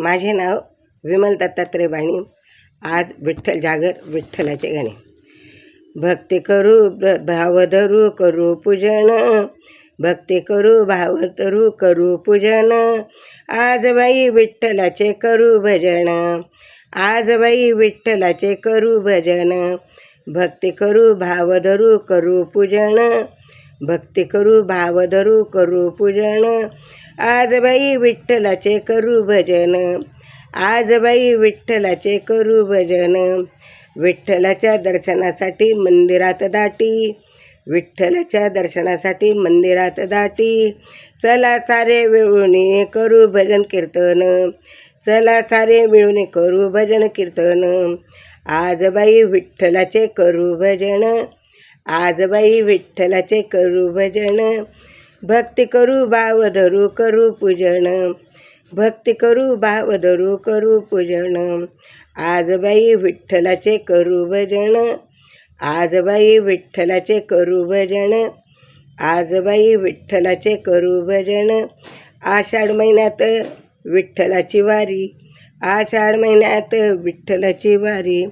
माझे नाव विमल दत्तात्रय बाणी. आज विठ्ठल जागर विठ्ठलाचे गाणे. भक्ती करू भाव धरू करू पूजन. भक्ती करू भाव धरू करू पूजन. आज बाई विठ्ठलाचे करू भजन. आज बाई विठ्ठलाचे करू भजन. भक्ती करू भाव धरू करू पूजन. भक्ती करू भाव धरू करू पूजन. आज बाई विठ्ठलाचे करू भजन. आज बाई विठ्ठलाचे करू भजन. विठ्ठलाच्या दर्शनासाठी मंदिरात दाटी. विठ्ठलाच्या दर्शनासाठी मंदिरात दाटी. चला सारे मिळून करू भजन कीर्तन. चला सारे मिळून करू भजन कीर्तन. आज बाई विठ्ठलाचे करू भजन. आजबाई विठ्ठलाचे करू भजन. भक्ती करू भाव धरू करू पूजन. भक्ती करू भाव धरू करू पूजन. आजबाई विठ्ठलाचे करू भजन. आजबाई विठ्ठलाचे करू भजन. आजबाई विठ्ठलाचे करू भजन. आषाढ महिन्यात विठ्ठलाची वारी. आषाढ महिन्यात विठ्ठलाची वारी.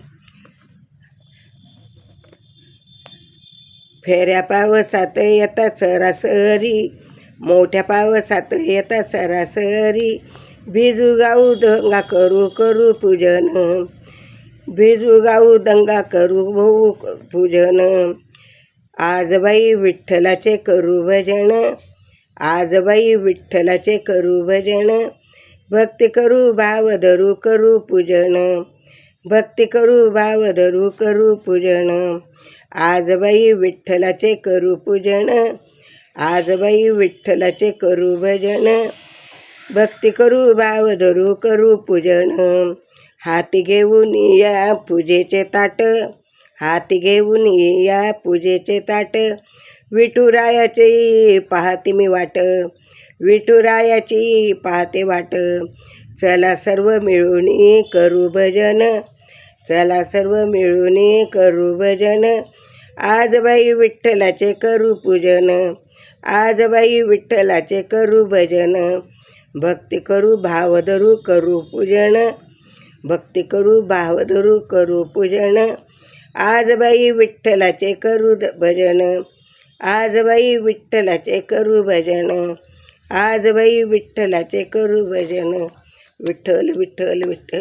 फेऱ्या पावसात येता सरासरी मोठ्या पावसात येता सरासरी. भिजू गाऊ दंगा करू करू पूजन. भिजू गाऊ दंगा करू भाऊ पूजन. आजबाई विठ्ठलाचे करू भजन. आज बाई विठ्ठलाचे करू भजन. भक्ती करू भाव धरू करू पूजन. भक्ती करू भाव धरू करू पूजन. आज बाई विठ्ठलाचे करू पूजन आज बाई विठ्ठलाचे करू भजन. भक्ती करू भाव धरू करू पूजन. हाती घेऊन या पूजेचे ताट हाती घेऊन या पूजेचे ताट. विठुरायाची पाहते मी वाट विठुरायाची पाहते वाट. चला सर्व मिळून करू भजन. चला सर्व मिळून करू भजन. आज बाई विठ्ठलाचे करू पूजन. आज बाई विठ्ठलाचे करू भजन. भक्ती करू भाव धरू करू पूजन. भक्ती करू भाव धरू करू पूजन. आज बाई विठ्ठलाचे करू द- भजन. आज बाई विठ्ठलाचे करू भजन. आज बाई विठ्ठलाचे करू भजन. विठ्ठल विठ्ठल विठ्ठल.